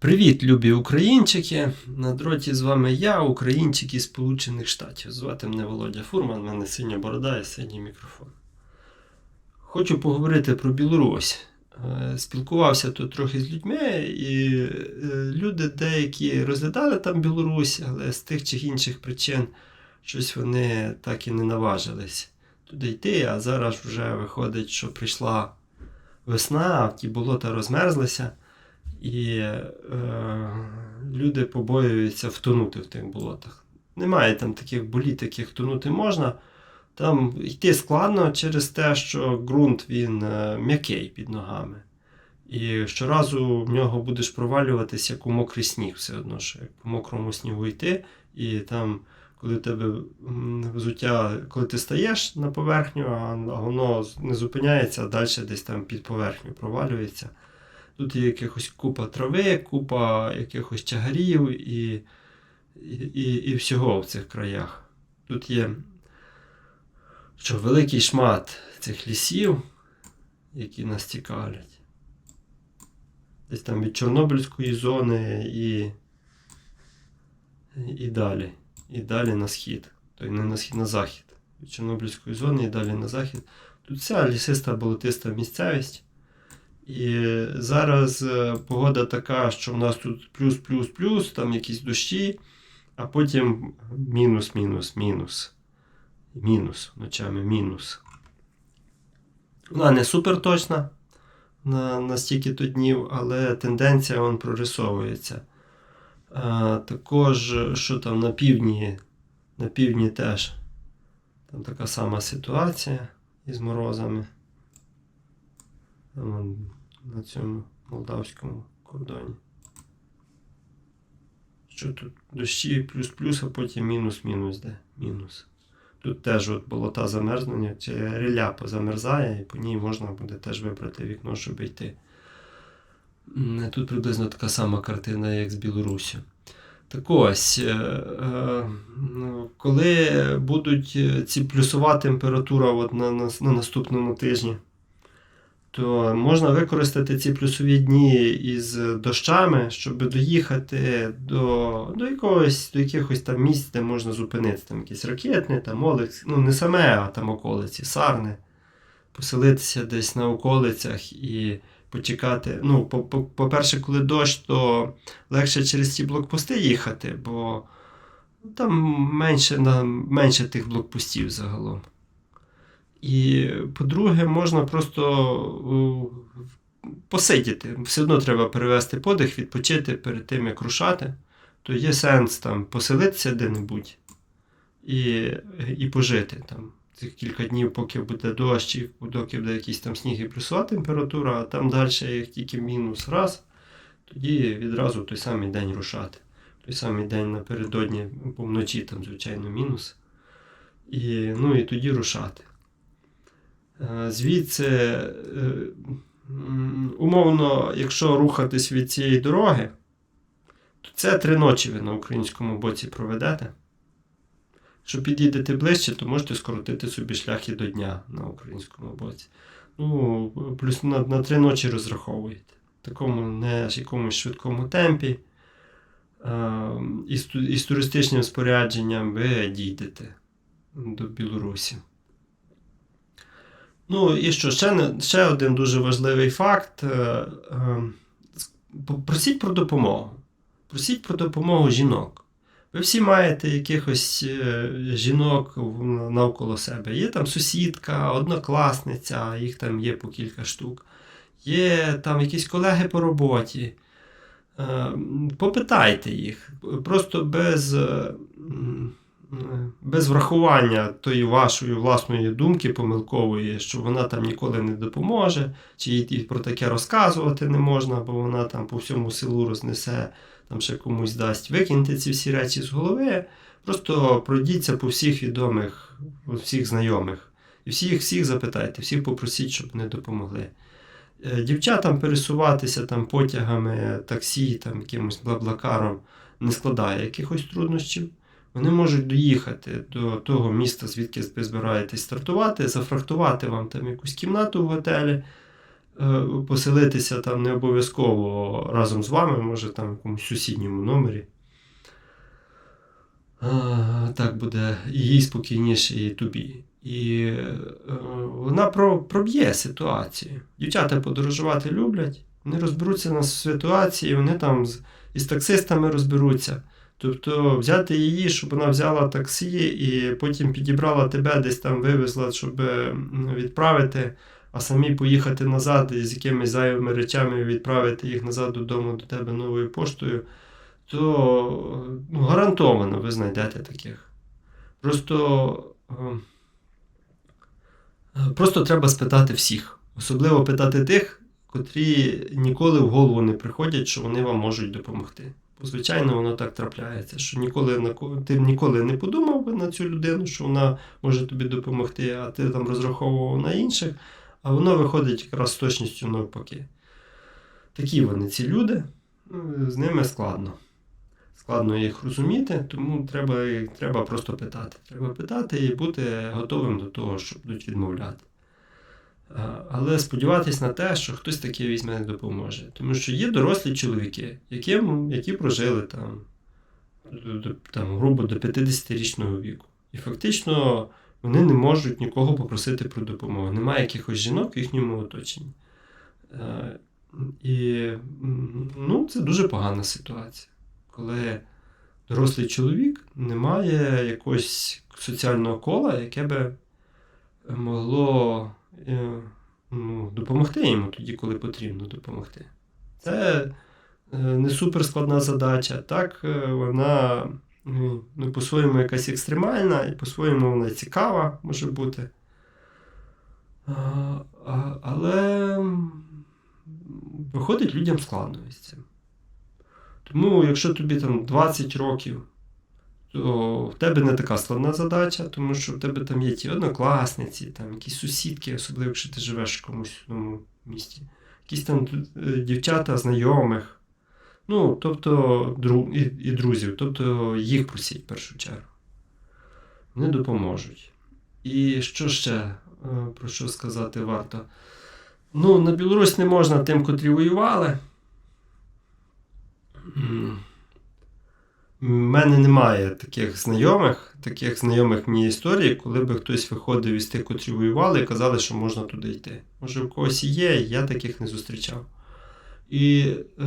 Привіт, любі українчики! На дроті з вами я, українчик із Сполучених Штатів. Звати мене Володя Фурман, в мене синя борода і синій мікрофон. Хочу поговорити про Білорусь. Е, Спілкувався тут трохи з людьми, і е, люди деякі розглядали там Білорусь, але з тих чи інших причин щось вони так і не наважились туди йти. А зараз вже виходить, що прийшла весна, а ті болота розмерзлися. І е, люди побоюються втонути в тих болотах. Немає там таких боліт, яких тонути можна. Там йти складно через те, що ґрунт він е, м'який під ногами. І щоразу в нього будеш провалюватися як у мокрий сніг, все одно, що як по мокрому снігу йти, і там, коли тебе взуття, коли ти стаєш на поверхню, а воно не зупиняється, а далі десь там під поверхню провалюється. Тут є якихось купа трави, купа якихось чагарів і, і, і, і всього в цих краях. Тут є що, великий шмат цих лісів, які нас цікавлять. Десь там від Чорнобильської зони і, і далі. І далі на схід. Тобто не на схід, на захід. Від Чорнобильської зони і далі на захід. Тут вся лісиста болотиста місцевість. І зараз е, погода така, що в нас тут плюс-плюс-плюс, там якісь дощі, а потім мінус, мінус, мінус. Ночами мінус. Вона не супер точна на, на стільки-то днів, але тенденція вон прорисовується. А, також, що там на півдні, на півдні теж там така сама ситуація із морозами. На цьому молдавському кордоні. Що тут? Дощі плюс-плюс, а потім мінус-мінус де. Мінус. Тут теж от болота замерзнення, чи реля позамерзає, і по ній можна буде теж вибрати вікно, щоб йти. Тут приблизно така сама картина, як з Білорусі. Так ось, е, е, ну, коли будуть е, ці плюсова температура от на, на, на наступному тижні, то можна використати ці плюсові дні із дощами, щоб доїхати до, до якогось, до якихось там місць, де можна зупинитися. Там якісь ракетне, там Олекс, ну не саме, а там околиці, Сарни, поселитися десь на околицях і почекати. Ну, по- по- по-перше, коли дощ, то легше через ці блокпости їхати, бо там менше, менше тих блокпостів загалом. І, по-друге, можна просто посидіти. Все одно треба перевести подих, відпочити перед тим, як рушати. То є сенс там поселитися де-небудь і, і пожити там. Цих кілька днів, поки буде дощ, і доки буде якийсь там сніг і плюсова температура, а там далі, як тільки мінус раз, тоді відразу той самий день рушати. Той самий день напередодні, бо вночі там, звичайно, мінус. І, ну, і тоді рушати. Е, Звідси, е, умовно, якщо рухатись від цієї дороги, то це три ночі ви на українському боці проведете. Якщо підійдете ближче, то можете скоротити собі шлях і до дня на українському боці. Ну, плюс на, на три ночі розраховуєте. В такому не якомусь швидкому темпі. Е, ту- із туристичним спорядженням ви дійдете до Білорусі. Ну і що, ще, ще один дуже важливий факт. е, е, с- Просіть про допомогу. Просіть про допомогу жінок. Ви всі маєте якихось е, жінок навколо себе. Є там сусідка, однокласниця, їх там є по кілька штук. Є там якісь колеги по роботі. Е, Попитайте їх. Просто без, е, без врахування тої вашої власної думки помилкової, що вона там ніколи не допоможе, чи їй про таке розказувати не можна, бо вона там по всьому селу рознесе, там ще комусь дасть. Викиньте ці всі речі з голови, просто пройдіться по всіх відомих, по всіх знайомих. І всіх всіх запитайте, всіх попросіть, щоб не допомогли. Е, Дівчатам пересуватися там потягами, таксі, там якимось блаблакаром не складає якихось труднощів. Вони можуть доїхати до того міста, звідки ви збираєтесь стартувати, зафрахтувати вам там якусь кімнату в готелі, е, поселитися там не обов'язково разом з вами, може там в якомусь сусідньому номері. Так буде їй спокійніше, і тобі. І е, вона проб'є ситуацію. Дівчата подорожувати люблять, вони розберуться на ситуації, вони там із таксистами розберуться. Тобто взяти її, щоб вона взяла таксі і потім підібрала тебе, десь там вивезла, щоб е, відправити, а самі поїхати назад і з якимись зайвими речами відправити їх назад додому до тебе новою поштою, то ну, гарантовано ви знайдете таких. Просто, е, е, просто треба спитати всіх. Особливо питати тих, котрі ніколи в голову не приходять, що вони вам можуть допомогти. Звичайно, воно так трапляється, що ніколи на ти ніколи не подумав би на цю людину, що вона може тобі допомогти, а ти там розраховував на інших, а воно виходить якраз з точністю навпаки. Такі вони, ці люди, ну, з ними складно. Складно їх розуміти, тому треба, треба просто питати. Треба питати і бути готовим до того, щоб будуть відмовляти. Але сподіватись на те, що хтось таке візьме і допоможе. Тому що є дорослі чоловіки, які, які прожили там, там, грубо до 50-річного віку. І фактично вони не можуть нікого попросити про допомогу. Немає якихось жінок в їхньому оточенні. І ну, це дуже погана ситуація, коли дорослий чоловік не має якогось соціального кола, яке би могло е, допомогти йому тоді, коли потрібно допомогти. Це е, не суперскладна задача. Так, е, вона ну, ну, по-своєму якась екстремальна, і по-своєму вона цікава може бути. Але виходить людям складно із цим. Тому, якщо тобі там 20 років, то в тебе не така складна задача, тому що в тебе там є ті однокласниці, там якісь сусідки, особливо якщо ти живеш в комусь одному місті, якісь там е, дівчата знайомих, ну, тобто дру, і, і друзів, тобто їх просіть в першу чергу. Вони допоможуть. І що ще е, про що сказати варто? Ну, на Білорусь не можна тим, котрі воювали. У мене немає таких знайомих, таких знайомих мені історій, коли би хтось виходив із тих, котрі воювали, і казали, що можна туди йти. Може, в когось є, я таких не зустрічав. І е,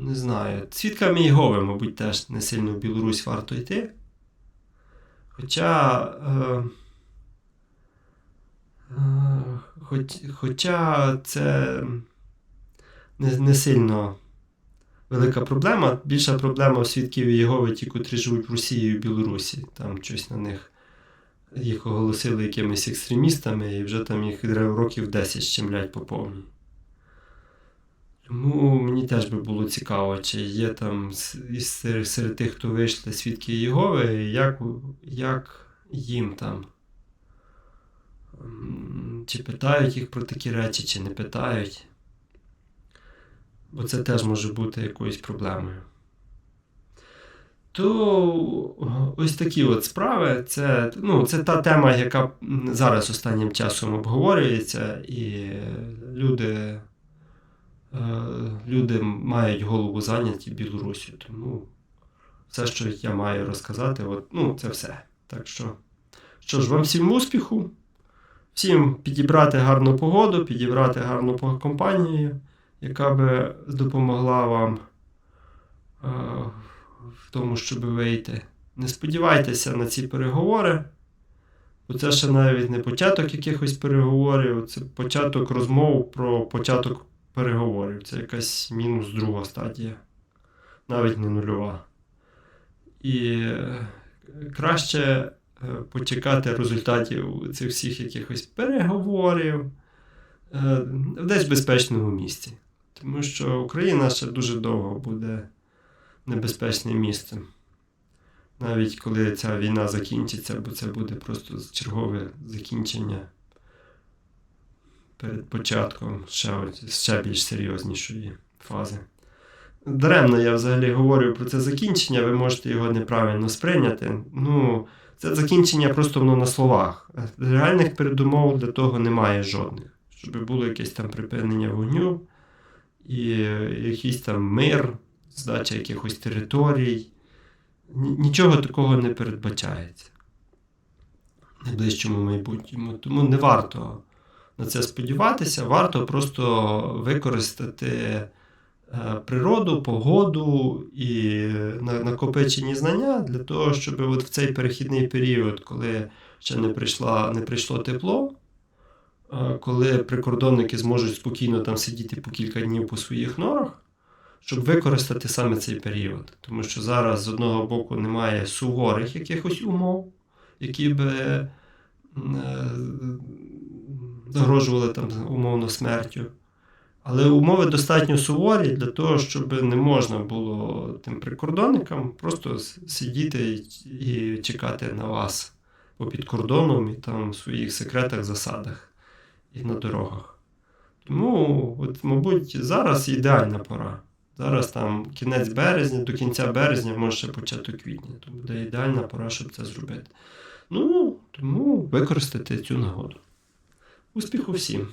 не знаю, свідками Єгови, мабуть, теж не сильно в Білорусь варто йти. Хоча. Е, е, хоч, хоча це не, не сильно велика проблема. Більша проблема в свідків Єгови, ті, котрі живуть в Росії і в Білорусі. Там щось на них їх оголосили якимись екстремістами, і вже там їх років 10 щемлять по повній. Тому мені теж би було цікаво, чи є там серед, тих, хто вийшли свідки Єгови, як, як їм там. Чи питають їх про такі речі, чи не питають. Бо це теж може бути якоюсь проблемою. То ось такі от справи. Це, ну, це та тема, яка зараз останнім часом обговорюється, і люди, е, люди мають голову зайняті Білорусію. Тому все, що я маю розказати, от, ну, це все. Так що, що ж, вам всім успіху, всім підібрати гарну погоду, підібрати гарну компанію яка би допомогла вам е, в тому, щоб вийти. Не сподівайтеся на ці переговори, бо це ще навіть не початок якихось переговорів, це початок розмов про початок переговорів. Це якась мінус друга стадія, навіть не нульова. І е, краще е, почекати результатів цих всіх якихось переговорів е, десь в безпечному місці. Тому що Україна ще дуже довго буде небезпечним місцем. Навіть коли ця війна закінчиться, бо це буде просто чергове закінчення перед початком ще, ще більш серйознішої фази. Даремно я взагалі говорю про це закінчення, ви можете його неправильно сприйняти. Ну, це закінчення просто воно на словах. Реальних передумов для того немає жодних. щоб було якесь там припинення вогню і якийсь там мир, здача якихось територій. Нічого такого не передбачається в найближчому майбутньому. Тому не варто на це сподіватися, варто просто використати е, природу, погоду і накопичені знання для того, щоб от в цей перехідний період, коли ще не, прийшла, не прийшло тепло, коли прикордонники зможуть спокійно там сидіти по кілька днів по своїх норах, щоб використати саме цей період. Тому що зараз з одного боку немає суворих якихось умов, які би е, загрожували там умовно смертю. Але умови достатньо суворі для того, щоб не можна було тим прикордонникам просто сидіти і чекати на вас попід кордоном і там в своїх секретах, засадах і на дорогах. Тому, от, мабуть, зараз ідеальна пора. Зараз там кінець березня, до кінця березня, може ще початок квітня. То буде ідеальна пора, щоб це зробити. Ну, тому використати цю нагоду. Успіху всім!